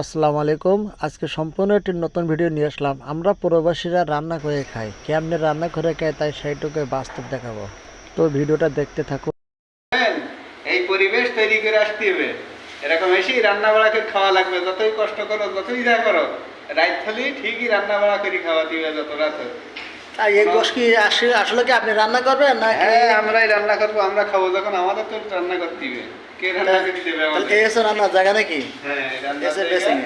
আসসালামু আলাইকুম। আজকে সম্পূর্ণ একটি নতুন ভিডিও নিয়ে আসলাম। আমরা প্রবাসীরা রান্না করে খাই। কেমনে রান্না করে খাই তাই সেইটুকু বাস্তব দেখাবো। তো ভিডিওটা দেখতে থাকুন? এই পরিবেশ তৈরি করে আসতে হবে। এরকম এসেই রান্না বাড়া করে খাওয়া লাগবে। যতই কষ্ট করো, যতই যা করো, রাত হলেই ঠিকই রান্না বাড়া করে খাওয়া দিবে যত রাত। আর এই গোশ কি আসলে কি আপনি রান্না করবেন না হ্যাঁ আমরাই রান্না করব আমরা খাব। যখন আমাদের তো রান্না করতে হবে কে রান্না করে দেবে আমাদের? এই এসে রান্নার জায়গা নাকি? হ্যাঁ। বেসিং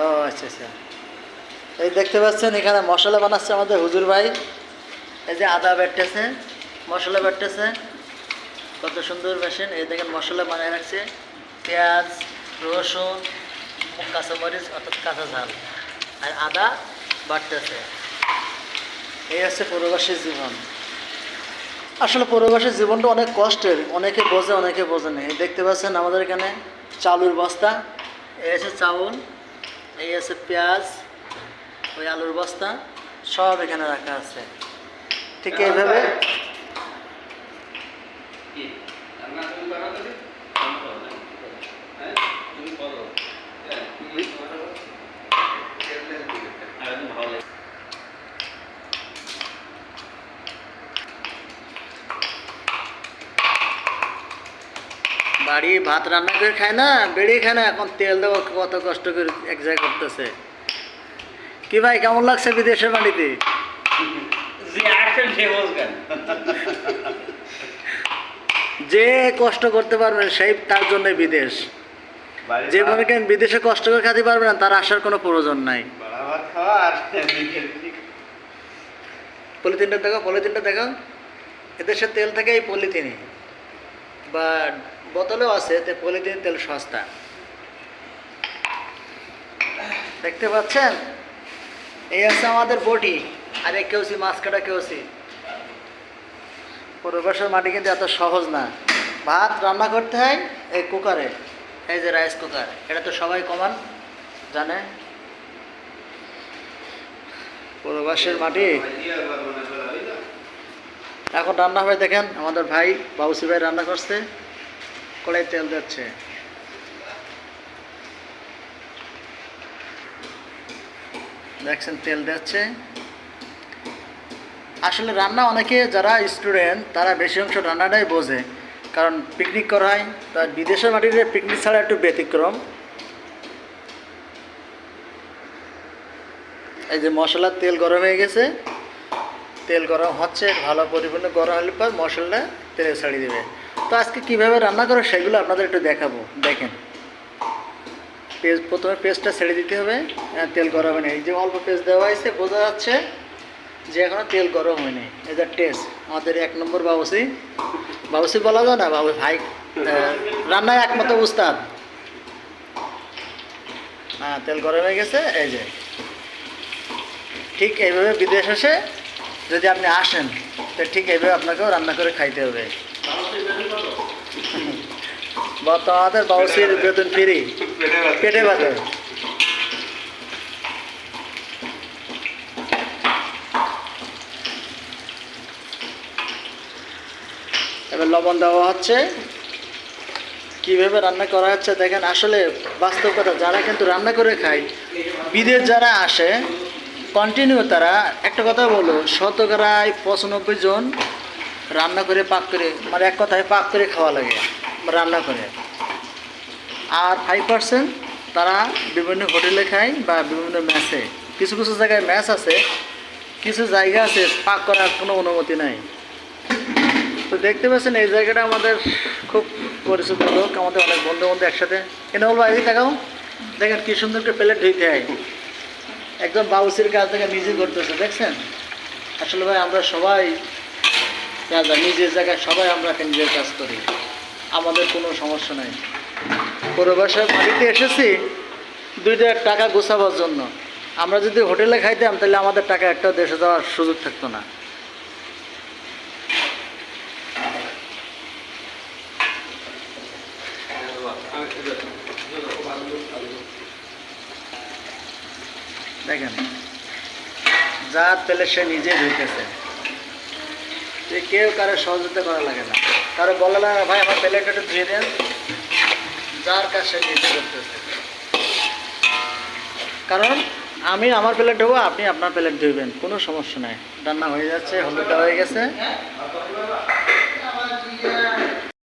ও আচ্ছা আচ্ছা। এই দেখতে পাচ্ছেন এখানে মশলা বানাচ্ছে আমাদের হুজুর ভাই। এই যে আদা বেটতেছে মশলা বেটতেছে। কত সুন্দর মেশিন। এই দেখেন মশলা বানিয়ে রাখছে। পেঁয়াজ রসুন কাঁচামরিচ অর্থাৎ কাঁচা ঝাল। আর আদা বাটতেছে। এই আছে প্রবাসী জীবন। আসলে প্রবাসী জীবনটা অনেক কষ্টের, অনেকে বোঝে অনেকে বোঝে না। দেখতে পাচ্ছেন আমাদের এখানে চালুর বস্তা, এই আছে চাউল, এই আছে পেঁয়াজ, ওই আলুর বস্তা, সব এখানে রাখা আছে। ঠিক এইভাবে কি? রান্না তুমি করো যদি? হ্যাঁ? তুমি করো। হ্যাঁ, তুমি করো। আর একদম ভালো লাগে। বাড়ি ভাত রান্না করে খায় না বেড়ে খায় না এখন তেল দেবো কত কষ্ট করে এক জায়গায় করতেছে। কি ভাই কেমন লাগছে বিদেশের বাড়িতে যে কষ্ট করতে পারবেন সেই তার জন্য বিদেশ। যে মনে করেন বিদেশে কষ্ট করে খেতে পারবে না তার আসার কোনো প্রয়োজন নাই। পলিথিনটা দেখো পলিথিনটা দেখো এদেশে তেল থাকে এই পলিথিনে। বা বোতলেও আছে, তে পলিথিন তেল সস্তা। দেখতে পাচ্ছেন? এই আছে আমাদের বটি আর এক কেউসি মাছ কাটা কেউসি। পরিবেশের মাটি কিন্তু এত সহজ না। ভাত রান্না করতে হয় এই কুকারে, এই যে রাইস কুকার, এটা তো সবাই কমান, জানে? পূর্বাসের মাটি এখন রান্না হবে, দেখেন, আমাদের ভাই বাবুসি ভাই রান্না করছে। কড়াই তেল দিচ্ছে। দেখছেন, তেল দিচ্ছে। আসলে রান্না অনেকে যারা স্টুডেন্ট, তারা বেশি অংশ রান্নাটাই বোঝে। কারণ পিকনিক করা হয় তার বিদেশের মাটিতে পিকনিক ছাড়া একটু ব্যতিক্রম। এই যে মশলার তেল গরম হয়ে গেছে। তেল গরম হচ্ছে ভালো পরিপূর্ণ গরম হলে পর মশলাটা তেলে ছাড়িয়ে দেবে। তো আজকে কীভাবে রান্না করো সেগুলো আপনাদের একটু দেখাবো। দেখেন। পেস্ট প্রথমে পেস্টটা ছেড়ে দিতে হবে। হ্যাঁ, তেল গরম হয়নি। এই যে অল্প পেস্ট দেওয়া হয়েছে বোঝা যাচ্ছে যে এখনও তেল গরম হয়নি। যে টেস্ট। আমাদের এক নম্বর বাবুসি। বাবুসি বলা যায় না? বাবু ভাই রান্নায় একমাত্র উস্তাদ। হ্যাঁ তেল গরম হয়ে গেছে এই যে। ঠিক এইভাবে বিদেশ এসে যদি আপনি আসেন, তো ঠিক এইভাবে আপনাকেও রান্না করে খাইতে হবে। আমাদের বাউসির বেতন ফ্রি। পেটে ব্যথা এবার লবণ দেওয়া হচ্ছে। কীভাবে রান্না করা হচ্ছে দেখেন, আসলে বাস্তব কথা, যারা কিন্তু রান্না করে খায়, বিদেশ যারা আসে কন্টিনিউ তারা একটা কথা বলো শতকরায় পঁচানব্বই জন রান্না করে পাক করে মানে এক কথায় পাক করে খাওয়া লাগে, রান্না করে। আর ফাইভ পার্সেন্ট তারা বিভিন্ন হোটেলে খায় বা বিভিন্ন ম্যাচে কিছু কিছু জায়গায় ম্যাচ আছে, কিছু জায়গা আছে পাক করার কোনো অনুমতি নাই। তো দেখতে পাচ্ছেন, এই জায়গাটা আমাদের খুব পরিচিত লোক, আমাদের অনেক বন্ধু বন্ধু একসাথে। এনে বলব এই দেখাও দেখেন কি সুন্দর করে প্লেট ধুইতে হয়। একদম বাউসির কাজ থেকে নিজে করতেছে, দেখছেন? আসলে ভাই, আমরা সবাই যা নিজের জায়গায় সবাই আমরা নিজের কাজ করি। আমাদের কোনো সমস্যা নাই। পরিবাসের বাড়িতে এসেছি দুইটা টাকা গোছাবার জন্য। আমরা যদি হোটেলে খাইতাম, তাহলে আমাদের টাকা একটা দেশে যাওয়ার সুযোগ থাকতো না। দেখেন যার পেলে সে নিজে ধুইতেছে। যে কেউ কারও সহযোগিতা করা লাগে না। কারও বলা না, ভাই, আমার প্লেটটা একটু ধুয়ে দেন। যার কাজ সে নিজে করতেছে। কারণ, আমি আমার প্লেট দেবো আপনি আপনার প্লেট ধুবেন কোনো সমস্যা নাই। রান্না হয়ে যাচ্ছে হলুদ দেওয়া হয়ে গেছে।